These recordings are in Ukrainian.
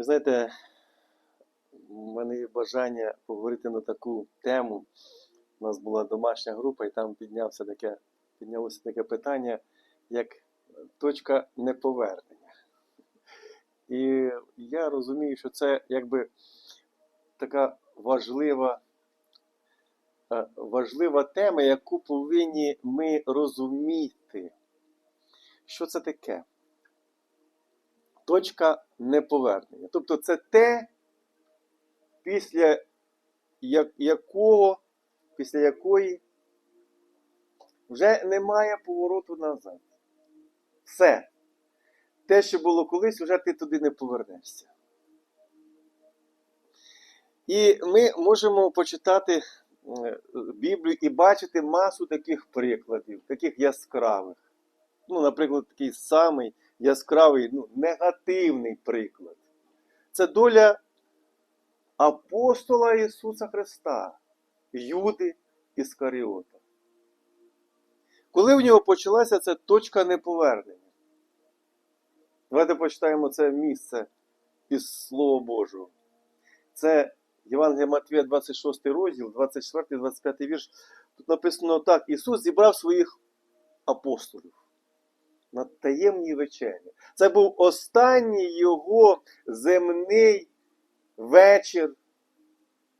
Ви знаєте, в мене є бажання поговорити на таку тему. У нас була домашня група, і там піднявся таке, піднялося таке питання, як точка неповернення. І я розумію, що це якби така важлива, е, важлива тема, яку повинні ми розуміти. Що це таке? Точка неповернення. Тобто це те, після якого, після якої вже немає повороту назад. Все. Те, що було колись, вже ти туди не повернешся. І ми можемо почитати е, Біблію і бачити масу таких прикладів, таких яскравих. Ну, наприклад, такий самий яскравий, ну, негативний приклад. Це доля апостола Ісуса Христа, Юди Іскаріота. Коли в нього почалася ця точка неповернення? Давайте почитаємо це місце із Слова Божого. Це Євангелія Матвія, 26 розділ, 24-25 вірш. Тут написано так: Ісус зібрав своїх апостолів на таємній вечері. Це був останній його земний вечір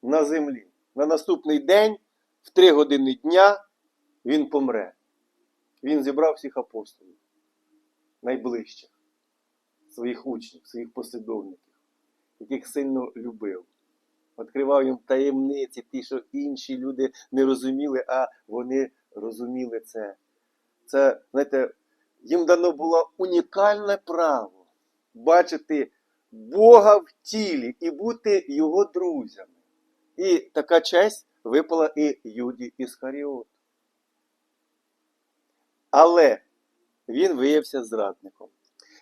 на землі. На наступний день, в три години дня, він помре. Він зібрав всіх апостолів, найближчих, своїх учнів, своїх послідовників, яких сильно любив. Відкривав їм таємниці, ті, що інші люди не розуміли, а вони розуміли це. Це, знаєте, їм дано було унікальне право бачити Бога в тілі і бути його друзями. І така честь випала і Юді Іскаріот. Але він виявився зрадником.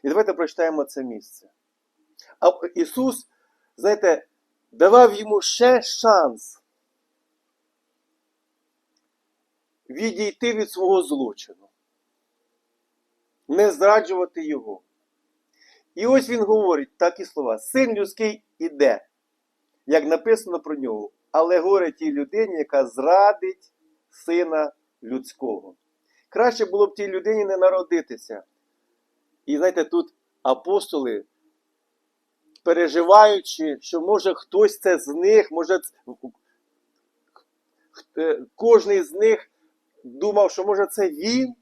І давайте прочитаємо це місце. А Ісус, знаєте, давав йому ще шанс відійти від свого злочину, не зраджувати його. І ось він говорить такі слова: Син людський іде, як написано про нього, але горе тій людині, яка зрадить сина людського. Краще було б тій людині не народитися. І знаєте, тут апостоли, переживаючи, що може хтось це з них, може кожен з них думав, що може це він.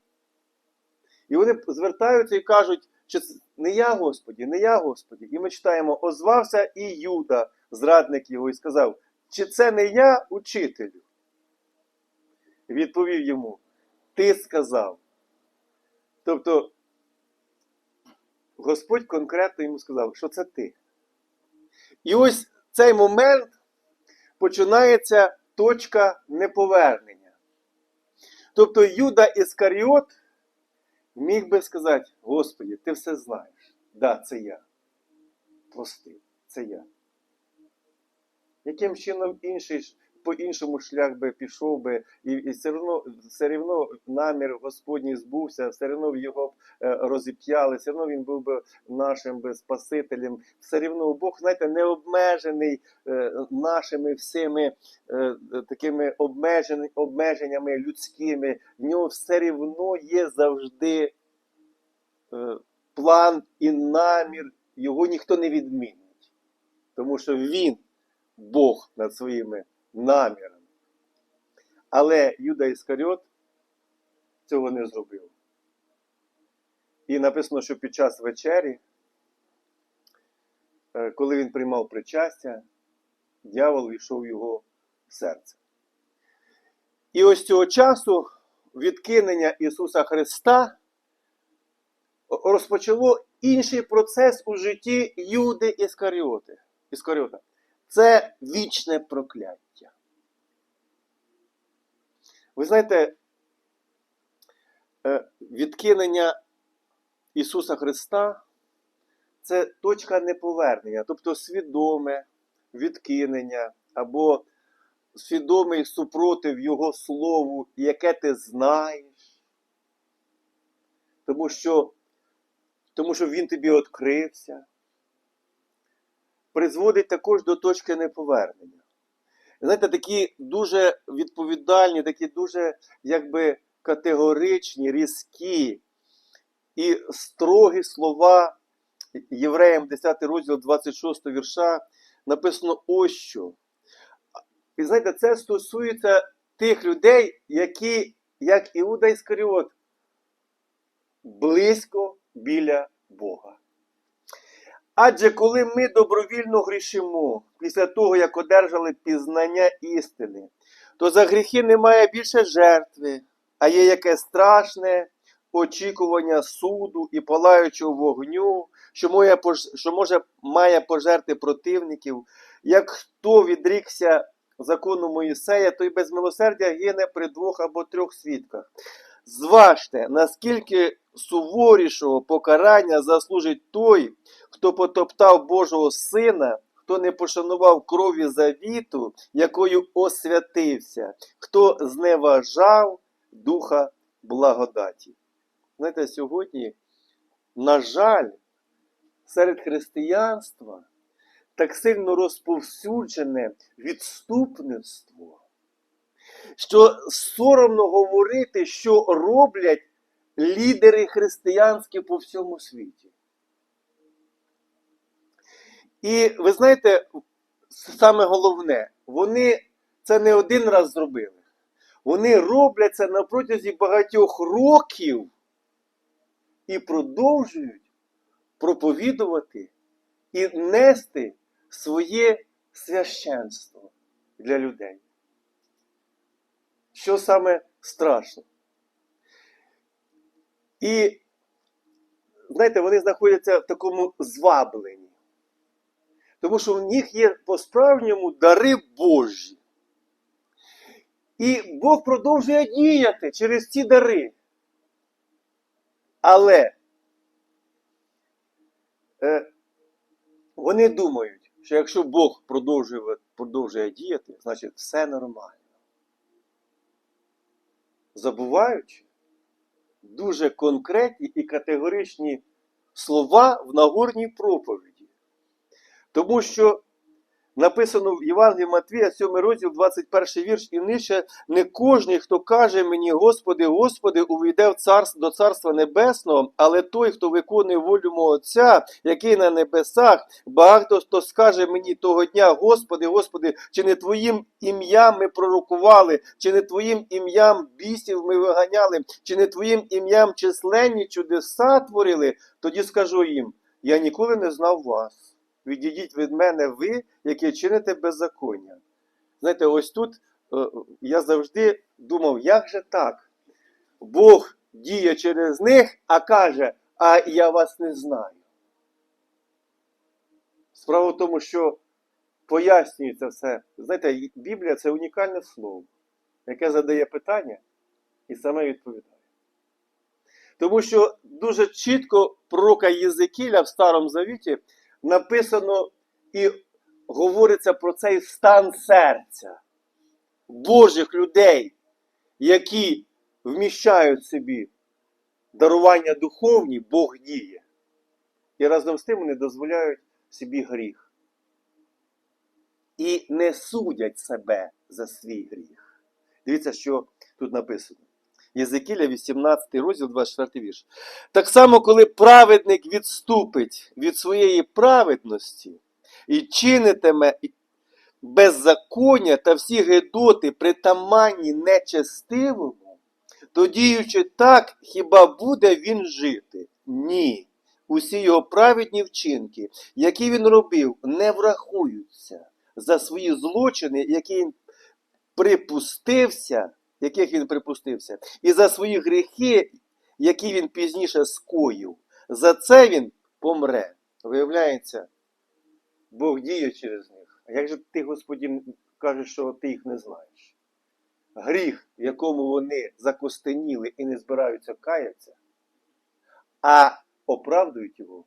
І вони звертаються і кажуть, це не я, Господі, не я, Господі. І ми читаємо, озвався і Юда, зрадник його, і сказав, чи це не я, учителю? Відповів йому, ти сказав. Тобто, Господь конкретно йому сказав, що це ти. І ось цей момент починається точка неповернення. Тобто Юда Іскаріот міг би сказати, Господи, ти все знаєш. Да, це я. Прости, це я. Яким чином інший по іншому шлях би пішов би, і, і все одно, все одно намір Господній збувся, все одно його б, е, розіп'яли, все одно він був би нашим би спасителем. Все одно Бог, знаєте, не обмежений е, нашими всіми е, такими обмежень- обмеженнями людськими. В нього все одно є завжди е, план і намір, його ніхто не відмінить. Тому що він Бог над своїми намірами. Але Юда Іскаріот цього не зробив. І написано, що під час вечері, е, коли він приймав причастя, дьявол війшов в його серце. І ось цього часу відкинення Ісуса Христа розпочало інший процес у житті Юди Іскаріоти. Іскаріота. Це вічне прокляття. Ви знаєте, е, відкинення Ісуса Христа це точка неповернення, тобто свідоме відкинення або свідомий супротив Його Слову, яке ти знаєш. Тому що, тому що Він тобі відкрився. призводить також до точки неповернення. Знаєте, такі дуже відповідальні, такі дуже якби категоричні, різкі і строгі слова Євреям 10 розділ 26 вірша написано ось що. І знаєте, це стосується тих людей, які, як Іуда Іскаріот, близько біля Бога. Адже коли ми добровільно грішимо після того, як одержали пізнання істини, то за гріхи немає більше жертви, а є яке страшне очікування суду і палаючого вогню, що, моє, що може має пожерти противників. Як хто відрікся закону Моїсея, той без милосердя гине при двох або трьох свідках. Зважте, наскільки суворішого покарання заслужить той, хто потоптав Божого Сина, хто не пошанував крові завіту, якою освятився, хто зневажав духа благодаті. Знаєте, сьогодні, на жаль, серед християнства так сильно розповсюджене відступництво, що соромно говорити, що роблять лідери християнські по всьому світі. І ви знаєте, саме головне, вони це не один раз зробили. Вони роблять це на протязі багатьох років і продовжують проповідувати і нести своє священство для людей. Що саме страшно? І, знаєте, вони знаходяться в такому звабленні. Тому що в них є по-справжньому дари Божі. І Бог продовжує діяти через ці дари. Але е, вони думають, що якщо Бог продовжує, продовжує діяти, значить все нормально. Забуваючи дуже конкретні і категоричні слова в Нагорній проповіді. Тому що написано в Євангелії Матвія, 7 розділ, 21 вірш, і нижче не кожний, хто каже мені, Господи, Господи, увійде в царство, до Царства Небесного, але той, хто виконує волю мого Отця, який на небесах, багато хто скаже мені того дня, Господи, Господи, чи не Твоїм ім'ям ми пророкували, чи не Твоїм ім'ям бісів ми виганяли, чи не Твоїм ім'ям численні чудеса творили, тоді скажу їм, я ніколи не знав вас. Відійдіть від мене ви, які чините беззаконня. Знаєте, ось тут е, я завжди думав, як же так? Бог діє через них, а каже, а я вас не знаю. Справа в тому, що пояснюється все. Знаєте, Біблія це унікальне слово, яке задає питання і саме відповідає. Тому що дуже чітко пророка Єзекіля в Старому Завіті написано і говориться про цей стан серця Божих людей, які вміщають собі дарування духовні, Бог діє. І разом з тим вони дозволяють собі гріх. І не судять себе за свій гріх. Дивіться, що тут написано. Єзекіля, 18 розділ, 24 вірш. Так само, коли праведник відступить від своєї праведності і чинитиме беззаконня та всі гидоти притаманні нечестивому, то діючи так, хіба буде він жити? Ні. Усі його праведні вчинки, які він робив, не врахуються за свої злочини, які він припустився, яких він припустився, і за свої гріхи, які він пізніше скоїв. За це він помре. Виявляється, Бог діє через них. А як же ти, Господі, кажеш, що ти їх не знаєш? Гріх, в якому вони закостеніли і не збираються каятися, а оправдують його,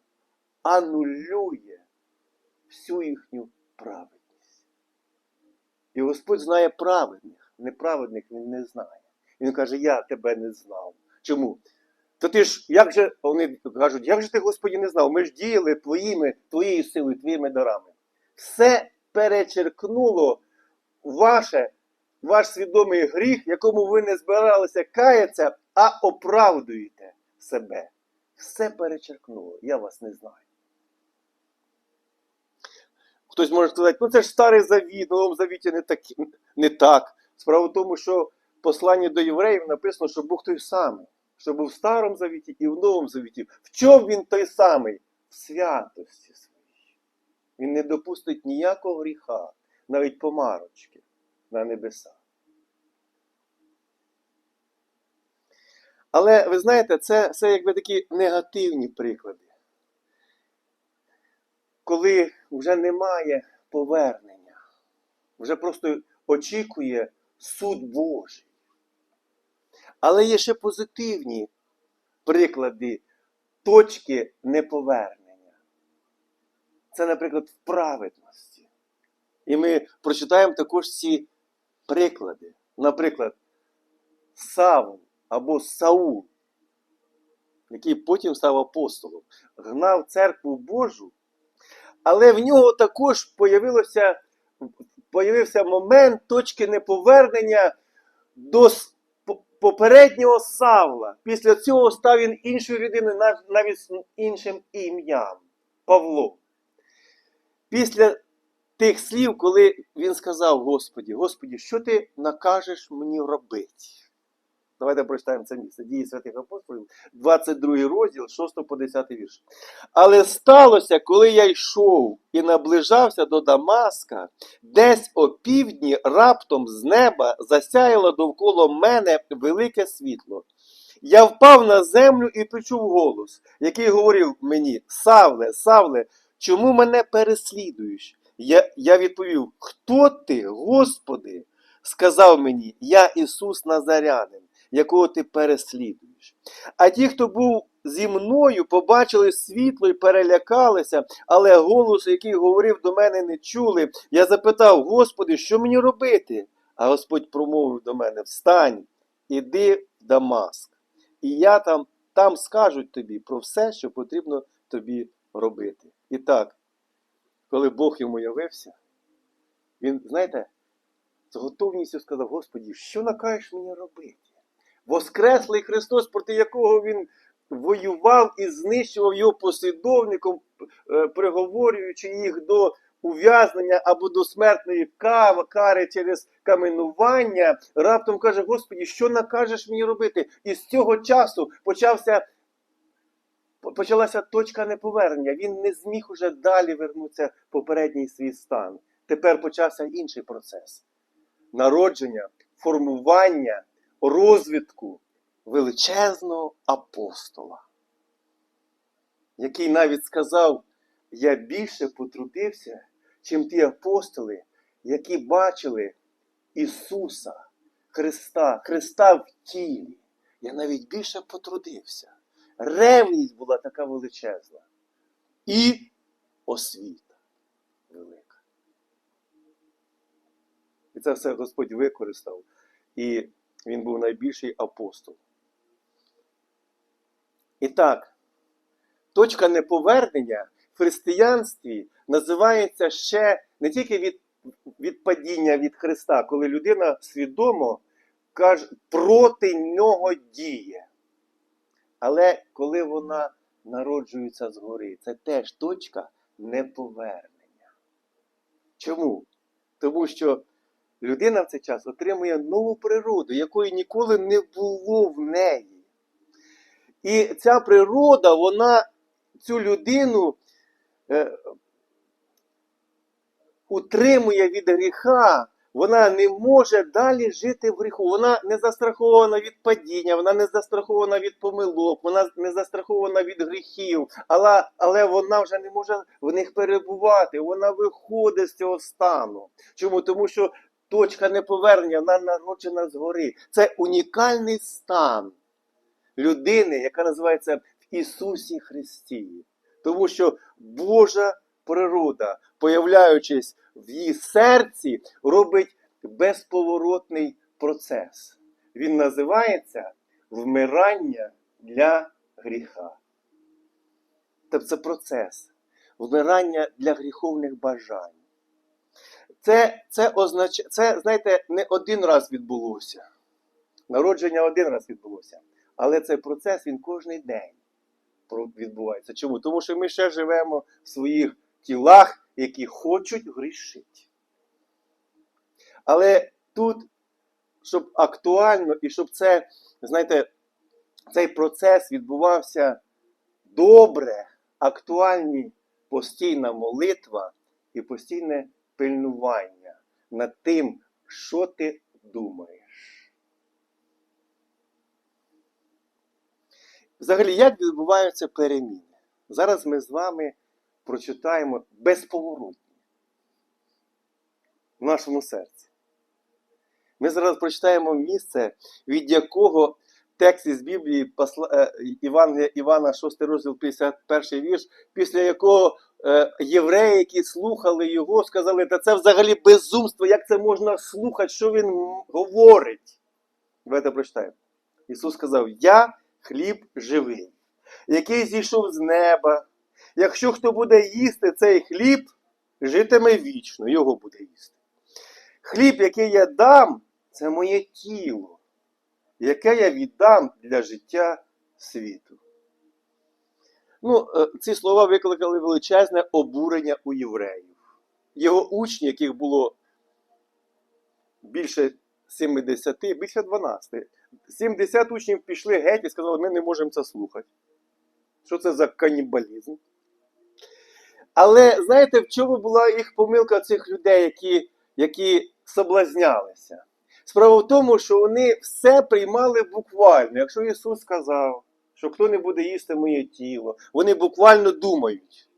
анулює всю їхню праведність. І Господь знає праведних, неправедних він не знає. Він каже, я тебе не знав. Чому? То ти ж, як же, вони кажуть, як же ти, Господі, не знав? Ми ж діяли твоїми, твоєю силою, твоїми дарами. все перечеркнуло ваше, ваш свідомий гріх, якому ви не збиралися каятися, а оправдуєте себе. Все перечеркнуло. Я вас не знаю. Хтось може сказати, ну це ж старий завіт, в новому завіті не, так, не так. Справа в тому, що в посланні до євреїв написано, що Бог той самий, що був в старому завіті і в новому завіті. В чому він той самий? В святості своїй. Він не допустить ніякого гріха, навіть помарочки на небеса. Але ви знаєте, це, це якби такі негативні приклади. Коли вже немає повернення, вже просто очікує суд Божий. Але є ще позитивні приклади точки неповернення. Це, наприклад, в праведності. І ми прочитаємо також ці приклади. Наприклад, Савл або Саул, який потім став апостолом, гнав церкву Божу, але в нього також появилося, появився момент точки неповернення до попереднього Савла. Після цього став він іншою людиною, нав- навіть іншим ім'ям Павло. Після тих слів, коли він сказав Господі, Господі, що ти накажеш мені робити? Давайте прочитаємо це місце. Дії святих апостолів, 22 розділ, 6 по 10 вірш. Але сталося, коли я йшов і наближався до Дамаска, десь о півдні раптом з неба засяяло довкола мене велике світло. Я впав на землю і почув голос, який говорив мені: Савле, Савле, чому мене переслідуєш? Я, я відповів: Хто ти, Господи? Сказав мені, я Ісус Назарянин, якого ти переслідуєш. А ті, хто був зі мною, побачили світло і перелякалися, але голосу, який говорив до мене, не чули. Я запитав, Господи, що мені робити? А Господь промовив до мене: Встань, іди в Дамаск, і я там, там скажуть тобі про все, що потрібно тобі робити. І так, коли Бог йому явився, він, знаєте, з готовністю сказав: Господі, що накажеш мені робити? Воскреслий Христос, проти якого він воював і знищував його послідовником, е, приговорюючи їх до ув'язнення або до смертної кари через каменування, раптом каже: Господі, що накажеш мені робити? І з цього часу почався. Почалася точка неповернення. Він не зміг уже далі вернутися в попередній свій стан. Тепер почався інший процес народження, формування, розвитку величезного апостола, який навіть сказав: Я більше потрудився, чим ті апостоли, які бачили Ісуса, Христа, Христа в тілі. Я навіть більше потрудився. Ревність була така величезна. І освіта велика. І це все Господь використав. І він був найбільший апостол. І так, точка неповернення в християнстві називається ще не тільки від, від падіння від Христа, коли людина свідомо каже, проти нього діє. Але коли вона народжується згори, це теж точка неповернення. Чому? Тому що людина в цей час отримує нову природу, якої ніколи не було в неї. І ця природа, вона цю людину е, утримує від гріха. Вона не може далі жити в гріху. Вона не застрахована від падіння, вона не застрахована від помилок, вона не застрахована від гріхів, але, але вона вже не може в них перебувати. Вона виходить з цього стану. Чому? Тому що точка неповернення, вона народжена згори. Це унікальний стан людини, яка називається в Ісусі Христі. Тому що Божа природа, появляючись в її серці, робить безповоротний процес. Він називається вмирання для гріха. Тобто це процес вмирання для гріховних бажань. Це, це означає, це, знаєте, не один раз відбулося. Народження один раз відбулося. Але цей процес він кожен день відбувається. Чому? Тому що ми ще живемо в своїх тілах, які хочуть грішити. Але тут, щоб актуально і щоб це, знаєте, цей процес відбувався добре, актуальні постійна молитва і постійне пильнування над тим, що ти думаєш. Взагалі, як відбуваються переміни? Зараз ми з вами прочитаємо безповоротні в нашому серці. Ми зараз прочитаємо місце, від якого текст із Біблії е, Івангелія Івана, 6 розділ, 51 вірш, після якого євреї, які слухали його, сказали, та це взагалі безумство, як це можна слухати, що він говорить. Давайте прочитаємо. Ісус сказав: Я хліб живий, який зійшов з неба. Якщо хто буде їсти цей хліб, житиме вічно, його буде їсти. Хліб, який я дам, це моє тіло, яке я віддам для життя світу. Ну, е, ці слова викликали величезне обурення у євреїв. Його учні, яких було більше 70, більше 12. 70 учнів пішли геть і сказали, ми не можемо це слухати. Що це за канібалізм? Але знаєте, в чому була їх помилка цих людей, які, які соблазнялися? Справа в тому, що вони все приймали буквально. Якщо Ісус сказав, що хто не буде їсти моє тіло, вони буквально думають.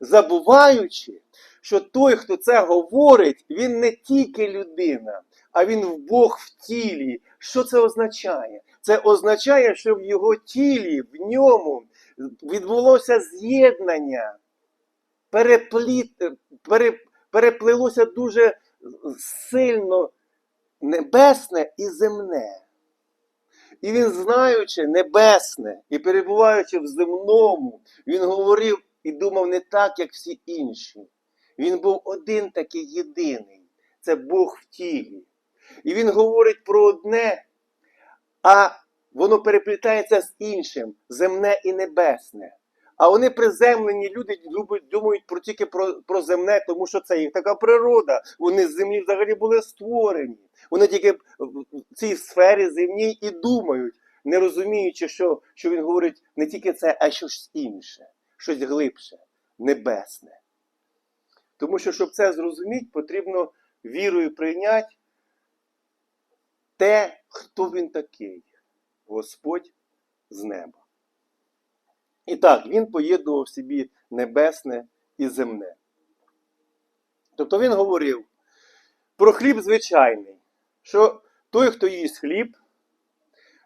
Забуваючи, що той, хто це говорить, він не тільки людина, а він в Бог в тілі. Що це означає? Це означає, що в його тілі, в ньому відбулося з'єднання, перепліт, пере, переплилося дуже сильно небесне і земне. І він, знаючи небесне і перебуваючи в земному, він говорив і думав не так, як всі інші. Він був один такий єдиний. Це Бог в тілі. І він говорить про одне, а воно переплітається з іншим, земне і небесне. А вони приземлені люди думають про тільки про, про земне, тому що це їх така природа. Вони з землі взагалі були створені. Вони тільки в цій сфері земній і думають, не розуміючи, що, що він говорить не тільки це, а щось інше, щось глибше, небесне. Тому що, щоб це зрозуміти, потрібно вірою прийняти те, хто він такий, Господь з неба. І так, він поєднував в собі небесне і земне. Тобто він говорив про хліб звичайний, що той, хто їсть хліб,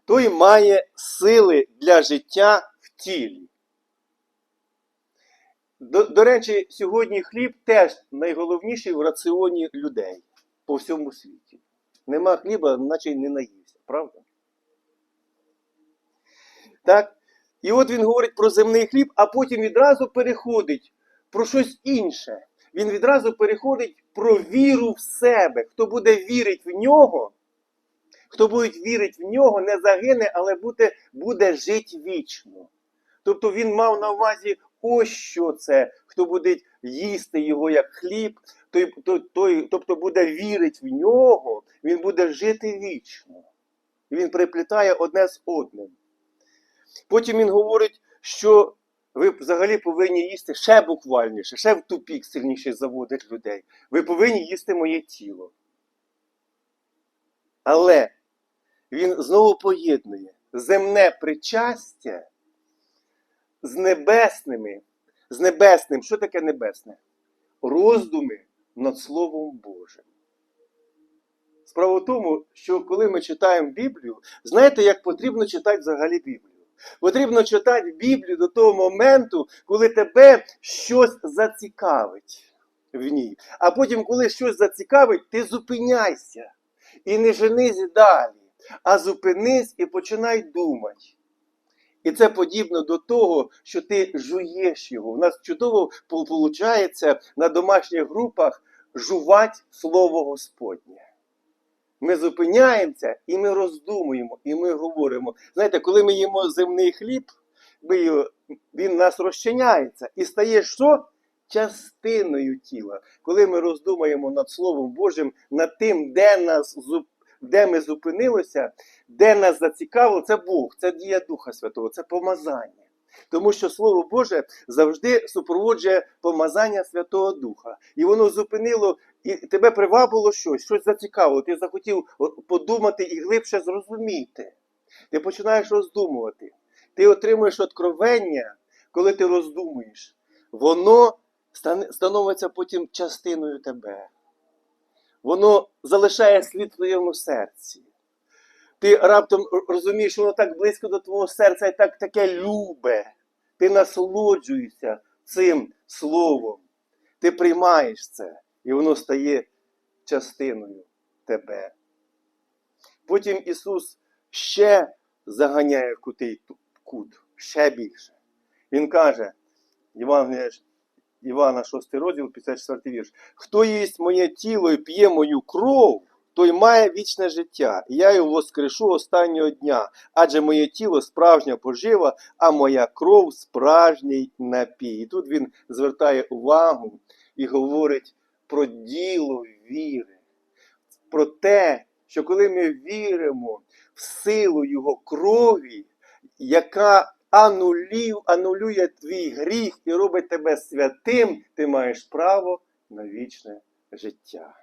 той має сили для життя в тілі. До, до речі, сьогодні хліб теж найголовніший в раціоні людей по всьому світі. Нема хліба, наче й не наївся, правда? Так? І от він говорить про земний хліб, а потім відразу переходить про щось інше. Він відразу переходить про віру в себе. Хто буде вірити в нього, хто буде вірити в нього, не загине, але буде, буде жити вічно. Тобто він мав на увазі ось що це, хто буде їсти його як хліб, той, той, той, тобто буде вірити в нього, він буде жити вічно. Він приплітає одне з одним. Потім він говорить, що ви взагалі повинні їсти ще буквальніше, ще в тупік сильніше заводить людей. Ви повинні їсти моє тіло. Але він знову поєднує земне причастя з небесними. З небесним. Що таке небесне? Роздуми над Словом Божим. Справа в тому, що коли ми читаємо Біблію, знаєте, як потрібно читати взагалі Біблію? Потрібно читати Біблію до того моменту, коли тебе щось зацікавить в ній. А потім, коли щось зацікавить, ти зупиняйся і не женись далі, а зупинись і починай думати. І це подібно до того, що ти жуєш його. У нас чудово виходить на домашніх групах жувати Слово Господнє. Ми зупиняємося і ми роздумуємо, і ми говоримо. Знаєте, коли ми їмо земний хліб, він нас розчиняється і стає що? Частиною тіла. Коли ми роздумуємо над Словом Божим, над тим, де, нас, де ми зупинилися, де нас зацікавило, це Бог, це дія Духа Святого, це помазання. Тому що Слово Боже завжди супроводжує помазання Святого Духа. І воно зупинило, і тебе привабило щось, щось зацікавило. Ти захотів подумати і глибше зрозуміти. Ти починаєш роздумувати. Ти отримуєш откровення, коли ти роздумуєш. Воно становиться потім частиною тебе. Воно залишає слід в твоєму серці. Ти раптом розумієш, що воно так близько до твого серця і так таке любе. Ти насолоджуєшся цим словом. Ти приймаєш це, і воно стає частиною тебе. Потім Ісус ще заганяє в кутий кут, ще більше. Він каже, Євангелія Івана 6 розділ, 54 вірш. Хто їсть моє тіло і п'є мою кров, той має вічне життя, і я його воскрешу останнього дня, адже моє тіло справжня пожива, а моя кров справжній напій. І тут він звертає увагу і говорить про діло віри, про те, що коли ми віримо в силу Його крові, яка анулює, анулює твій гріх і робить тебе святим, ти маєш право на вічне життя.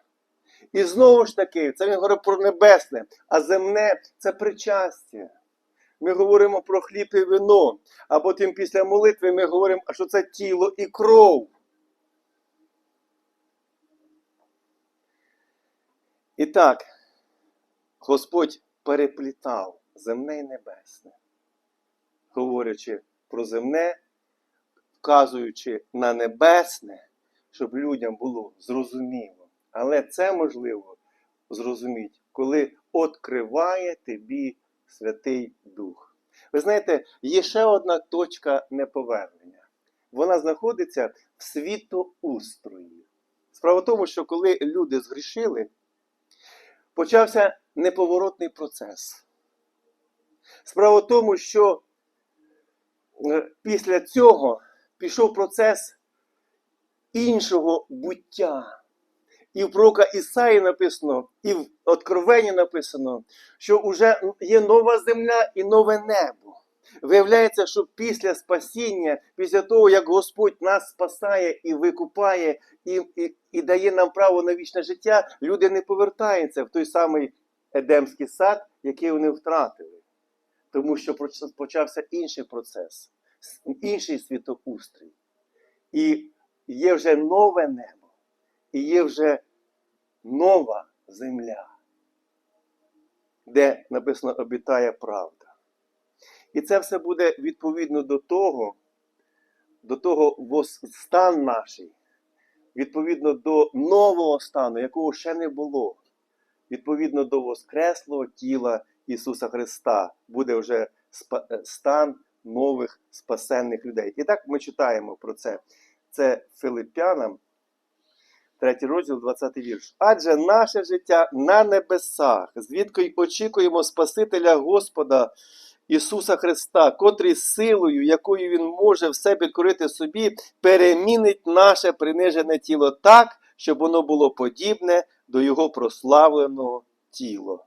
І знову ж таки, це він говорить про небесне, а земне це причастя. Ми говоримо про хліб і вино, а потім після молитви ми говоримо, що це тіло і кров. І так, Господь переплітав земне і небесне, говорячи про земне, вказуючи на небесне, щоб людям було зрозуміло. Але це можливо зрозуміти, коли відкриває тобі Святий Дух. Ви знаєте, є ще одна точка неповернення. Вона знаходиться в світоустрої. Справа в тому, що коли люди згрішили, почався неповоротний процес. Справа в тому, що е, після цього пішов процес іншого буття. І в пророка Ісаї написано, і в Откровенні написано, що вже є нова земля і нове небо. Виявляється, що після спасіння, після того, як Господь нас спасає і викупає, і, і, і дає нам право на вічне життя, люди не повертаються в той самий Едемський сад, який вони втратили. Тому що почався інший процес, інший світоустрій. І є вже нове небо, і є вже нова земля, де написано обітає правда. І це все буде відповідно до того, до того стан наш, відповідно до нового стану, якого ще не було. Відповідно до Воскреслого тіла Ісуса Христа буде вже е, стан нових спасенних людей. І так ми читаємо про це. Це Филиппянам, 3 розділ, 20 вірш. Адже наше життя на небесах, звідки й очікуємо Спасителя Господа Ісуса Христа, котрий силою, якою Він може все підкорити собі, перемінить наше принижене тіло так, щоб воно було подібне до Його прославленого тіла.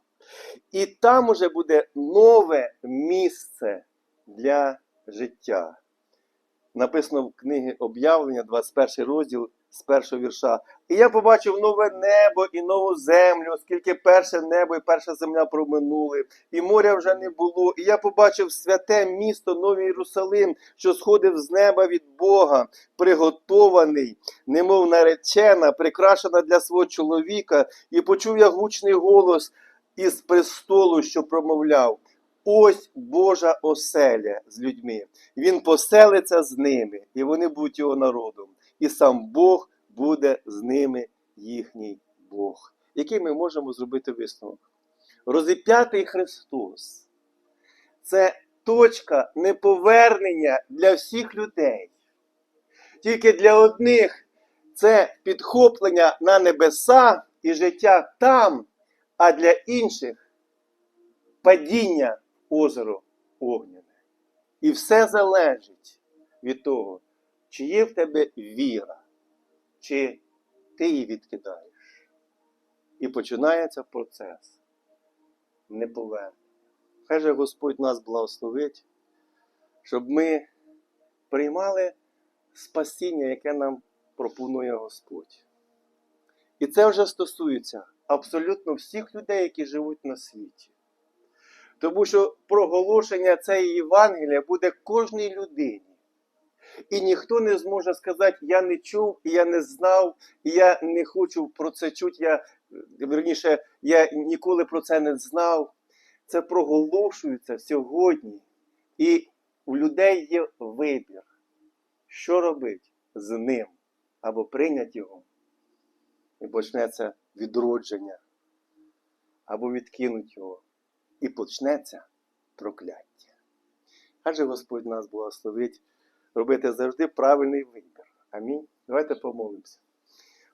І там уже буде нове місце для життя. Написано в книгі об'явлення, 21 розділ з першого вірша. І я побачив нове небо і нову землю, оскільки перше небо і перша земля проминули, і моря вже не було. І я побачив святе місто, Новий Єрусалим, що сходив з неба від Бога, приготований, немов наречена, прикрашена для свого чоловіка, і почув я гучний голос із престолу, що промовляв. Ось Божа оселя з людьми. Він поселиться з ними, і вони будуть його народом. І сам Бог буде з ними їхній Бог. Який ми можемо зробити висновок? Розіп'ятий Христос це точка неповернення для всіх людей. Тільки для одних це підхоплення на небеса і життя там, а для інших падіння озеро огняне. І все залежить від того, чи є в тебе віра, чи ти її відкидаєш. І починається процес неповернення. Хай же Господь нас благословить, щоб ми приймали спасіння, яке нам пропонує Господь. І це вже стосується абсолютно всіх людей, які живуть на світі. Тому що проголошення цієї Євангелія буде кожній людині. І ніхто не зможе сказати, я не чув, я не знав, я не хочу про це чути, я, верніше, я ніколи про це не знав. Це проголошується сьогодні. І у людей є вибір, що робити з ним, або прийняти його. І почнеться відродження, або відкинуть його. І почнеться прокляття. Адже Господь нас благословить робити завжди правильний вибір. Амінь. Давайте помолимося.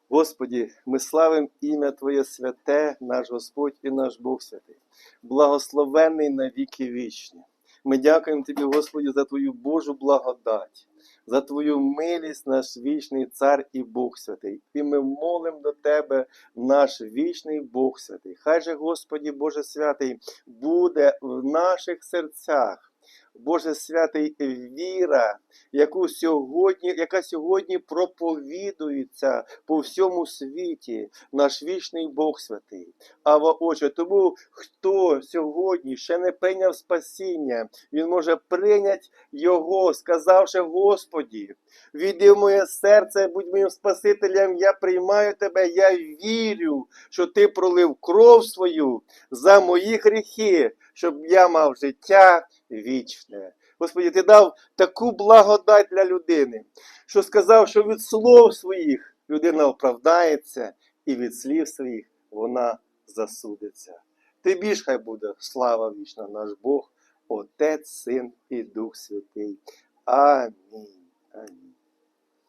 Господі, ми славимо ім'я Твоє святе, наш Господь і наш Бог святий, благословений на віки вічні. Ми дякуємо Тобі, Господі, за Твою Божу благодать, за Твою милість, наш вічний Цар і Бог святий. І ми молимо до Тебе, наш вічний Бог святий. Хай же, Господі, Боже святий, буде в наших серцях. Боже святий віра, яку сьогодні, яка сьогодні проповідується по всьому світі, наш вічний Бог святий. Ава Отче, тому хто сьогодні ще не прийняв спасіння, він може прийняти його, сказавши Господі, війди в моє серце, будь моїм Спасителем, я приймаю тебе, я вірю, що ти пролив кров свою за мої гріхи, щоб я мав життя вічне. Господи, ти дав таку благодать для людини, що сказав, що від слов своїх людина оправдається, і від слів своїх вона засудиться. Тобі ж хай буде слава вічна, наш Бог, Отець, Син і Дух Святий. Амінь. Амінь.